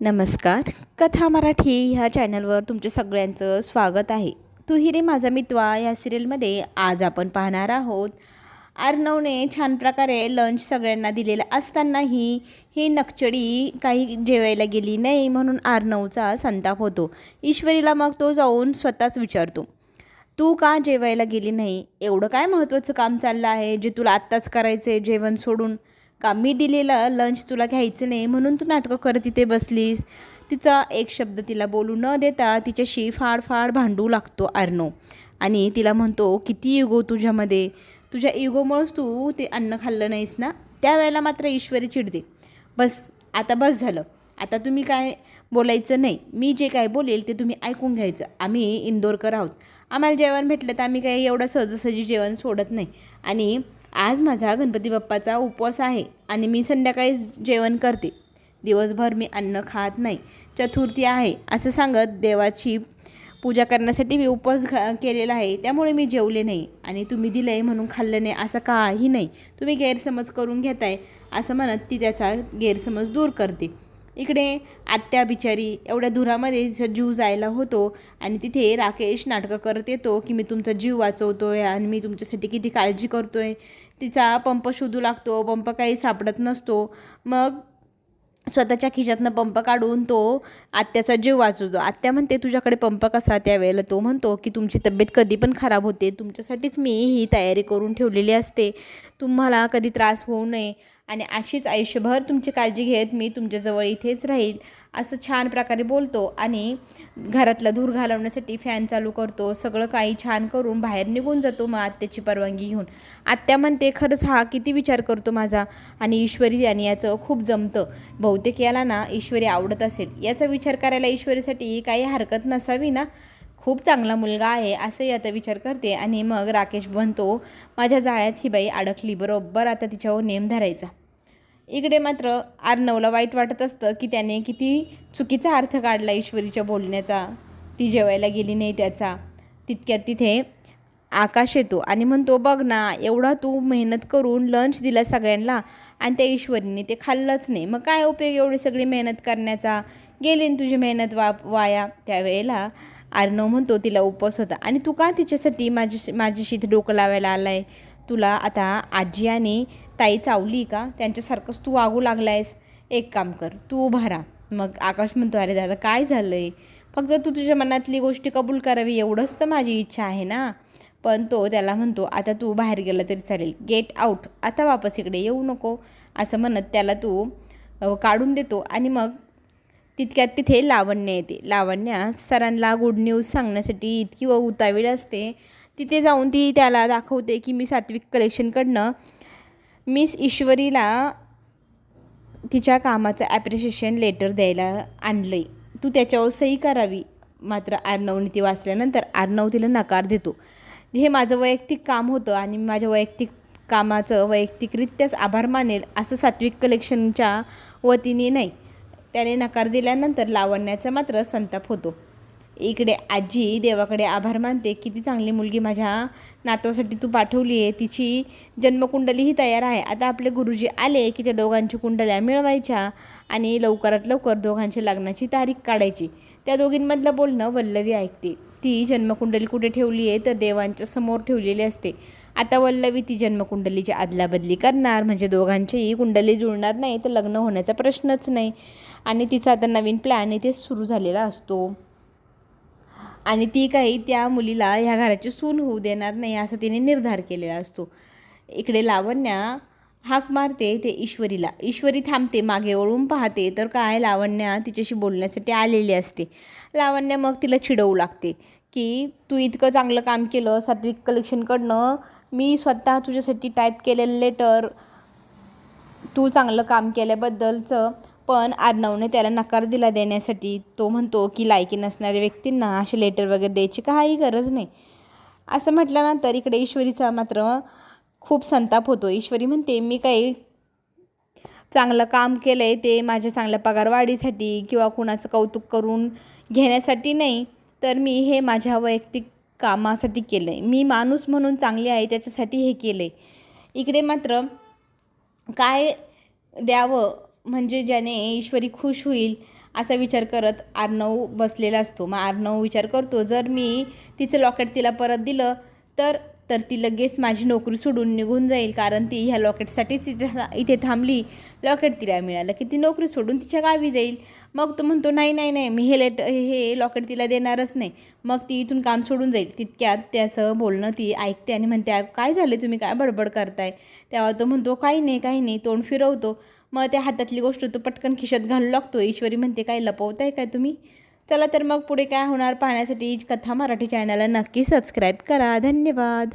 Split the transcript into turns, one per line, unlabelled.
नमस्कार. कथा मराठी ह्या चॅनलवर तुमचे सगळ्यांचं स्वागत आहे. तू हिरे माझा मितवा या सिरियलमध्ये आज आपण पाहणार आहोत. अर्णवने छान प्रकारे लंच सगळ्यांना दिलेलं असतानाही ही नकचडी काही जेवायला गेली नाही म्हणून अर्णवचा संताप होतो. ईश्वरीला मग तो जाऊन स्वतःच विचारतो तू का जेवायला गेली नाही? एवढं काय महत्त्वाचं काम चाललं आहे जे तुला आत्ताच करायचं आहे जेवण सोडून? का मी दिलेलं लंच तुला घ्यायचं नाही म्हणून तू नाटकं करत तिथे बसलीस. तिचा एक शब्द तिला बोलू न देता तिच्याशी फाड फाड भांडू लागतो अर्नो आणि तिला म्हणतो किती इगो तुझ्यामध्ये. तुझ्या इगोमुळंच तू ते अन्न खाल्लं नाहीस ना? त्यावेळेला मात्र ईश्वरी चिडते. बस आता बस झालं. आता तुम्ही काय बोलायचं नाही. मी जे काय बोलेल ते तुम्ही ऐकून घ्यायचं. आम्ही इंदोरकर आहोत. आम्हाला जेवण भेटलं तर आम्ही काही एवढं सहजासहजी जेवण सोडत नाही. आणि आज माझा गणपती बाप्पाचा उपवास आहे आणि मी संध्याकाळी जेवण करते. दिवसभर मी अन्न खात नाही. चतुर्थी आहे असं सांगत देवाची पूजा करण्यासाठी मी उपवास घा केलेला आहे. त्यामुळे मी जेवले नाही आणि तुम्ही दिलं आहे म्हणून खाल्लं नाही असं काही नाही. तुम्ही गैरसमज करून घेताय असं म्हणत ती त्याचा गैरसमज दूर करते. इकडे आत्या बिचारी एवढ्या दुरामध्ये तिचा जीव जायला होतो आणि तिथे राकेश नाटकं करत येतो की मी तुमचा जीव वाचवतो आहे आणि मी तुमच्यासाठी किती काळजी करतो आहे तिचा पंप शोधू लागतो पंप काही सापडत नसतो. मग स्वतःच्या खिशातनं पंप काढून तो आत्याचा जीव वाचवतो. आत्या म्हणते तुझ्याकडे पंप कसा त्यावेळेला तो म्हणतो की तुमची तब्येत कधी पण खराब होते. तुमच्यासाठीच मी ही तयारी करून ठेवलेली असते. तुम्हाला कधी त्रास होऊ नये. आणि अशीच आयुष्यभर तुमची काळजी घेत मी तुमच्याजवळ इथेच राहील असं छान प्रकारे बोलतो. आणि घरातला धूर घालवण्यासाठी फॅन चालू करतो. सगळं काही छान करून बाहेर निघून जातो मग आत्याची परवानगी घेऊन. आत्या म्हणते खरंच हा किती विचार करतो माझा आणि ईश्वरी आणि याचं खूप जमतं. बहुतेक याला ना ईश्वरी आवडत असेल. याचा विचार करायला ईश्वरीसाठी काही हरकत नसावी ना? खूप चांगला मुलगा आहे असंही आता विचार करते. आणि मग राकेश म्हणतो माझ्या जाळ्यात ही बाई अडकली बरोबर? आता तिच्यावर नेम धरायचा. इकडे मात्र आर्नवला वाईट वाटत असतं की त्याने किती चुकीचा अर्थ काढला ईश्वरीच्या बोलण्याचा. ती जेवायला गेली नाही त्याचा. तितक्यात तिथे आकाश येतो आणि म्हणतो बघ ना एवढा तू मेहनत करून लंच दिला सगळ्यांना आणि त्या ईश्वरीने ते खाल्लंच नाही. मग काय उपयोग एवढी सगळी मेहनत करण्याचा? गेली तुझी मेहनत वा वाया. त्यावेळेला अर्णव म्हणतो तिला उपवास होता. आणि तू का तिच्यासाठी माझी माझ्याशी इथे डोकं लावायला आला आहे तुला आता आजी आणि ताई चावली का? त्यांच्यासारखंच तू वागू लागला आहेस एक काम कर तू उभा राहा. मग आकाश म्हणतो अरे दादा काय झालं आहे फक्त तू तुझ्या मनातली गोष्टी कबूल करावी एवढंच तर माझी इच्छा आहे ना. पण तो त्याला म्हणतो आता तू बाहेर गेला तरी चालेल. गेट आऊट आता वापस इकडे येऊ नको. असं म्हणत त्याला तू काढून देतो. आणि मग तितक्यात तिथे लावण्य येते. लावण्या सरांना गुड न्यूज सांगण्यासाठी इतकी व उतावीळ असते. तिथे जाऊन ती त्याला दाखवते की मी सात्विक कलेक्शनकडनं मिस ईश्वरीला तिच्या कामाचं ॲप्रिशिएशन लेटर द्यायला आणलं आहे तू त्याच्यावर सही करावी. मात्र अर्णवने ती वाचल्यानंतर अर्णव तिला नकार देतो. हे माझं वैयक्तिक काम होतं आणि माझ्या वैयक्तिक कामाचं वैयक्तिकरित्याच आभार मानेल असं सात्विक कलेक्शनच्या वतीने नाही. त्याने नकार दिल्यानंतर लावण्याचा मात्र संताप होतो. इकडे आजी देवाकडे आभार मानते किती चांगली मुलगी माझ्या नातवासाठी तू पाठवली आहे तिची जन्मकुंडलीही तयार आहे. आता आपले गुरुजी आले की त्या दोघांची कुंडल्या मिळवायच्या आणि लवकरात लवकर दोघांच्या लग्नाची तारीख काढायची. त्या दोघींमधलं बोलणं वल्लवी ऐकते. ती जन्मकुंडली कुठे ठेवली आहे तर देवांच्या समोर ठेवलेली असते. आता वल्लवी ती जन्मकुंडलीची अदलाबदली करणार म्हणजे दोघांचीही कुंडली जुळणार नाही तर लग्न होण्याचा प्रश्नच नाही. आणि तिचा आता नवीन प्लॅन इथे सुरू झालेला असतो. आणि ती काही त्या मुलीला ह्या घराची सून होऊ देणार नाही असा तिने निर्धार केलेला असतो. इकडे लावण्या हाक मारते ते ईश्वरीला. ईश्वरी थांबते मागे वळून पाहते तर काय लावण्या तिच्याशी बोलण्यासाठी आलेली असते. लावण्या मग तिला चिडवू लागते. की तू इतकं चांगलं काम केलं सात्विक कलेक्शनकडनं मी स्वतः तुझ्यासाठी टाईप केलेलं लेटर तू चांगलं काम केल्याबद्दलचं. पण अर्णवने त्याला नकार दिला देण्यासाठी तो म्हणतो की लायकी नसणाऱ्या व्यक्तींना असे लेटर वगैरे द्यायची काही गरज नाही. असं म्हटल्यानंतर इकडे ईश्वरीचा मात्र खूप संताप होतो. ईश्वरी म्हणते मी काही चांगलं काम केलं आहे ते माझ्या चांगल्या पगारवाढीसाठी किंवा कुणाचं कौतुक करून घेण्यासाठी नाही. तर मी हे माझ्या वैयक्तिक कामासाठी केलं आहे मी माणूस म्हणून चांगली आहे त्याच्यासाठी हे केलं आहे इकडे मात्र काय द्यावं म्हणजे ज्याने ईश्वरी खुश होईल असा विचार करत आर्नव बसलेला असतो. मग आर्नव विचार करतो जर मी तिचं लॉकेट तिला परत दिलं तर तर ती लगेच माझी नोकरी सोडून निघून जाईल कारण ती ह्या लॉकेटसाठीच इथे इथे थांबली. लॉकेट तिला मिळालं की ती नोकरी सोडून तिच्या गावी जाईल. मग तो म्हणतो नाही नाही नाही मी हे लेट हे लॉकेट तिला देणारच नाही. मग ती इथून काम सोडून जाईल. तितक्यात त्याचं बोलणं ती ऐकते आणि म्हणते काय झालं? तुम्ही काय बडबड करताय? तेव्हा तो म्हणतो काही नाही काही नाही तोंड फिरवतो. मग त्या हातातली गोष्ट तो पटकन खिशात घालू लागतो. ईश्वरी म्हणते काय लपवताय काय तुम्ही? चला तर मग पुढे काय होणार पाहण्यासाठी कथा मराठी चॅनलला नक्की सबस्क्राईब करा. धन्यवाद.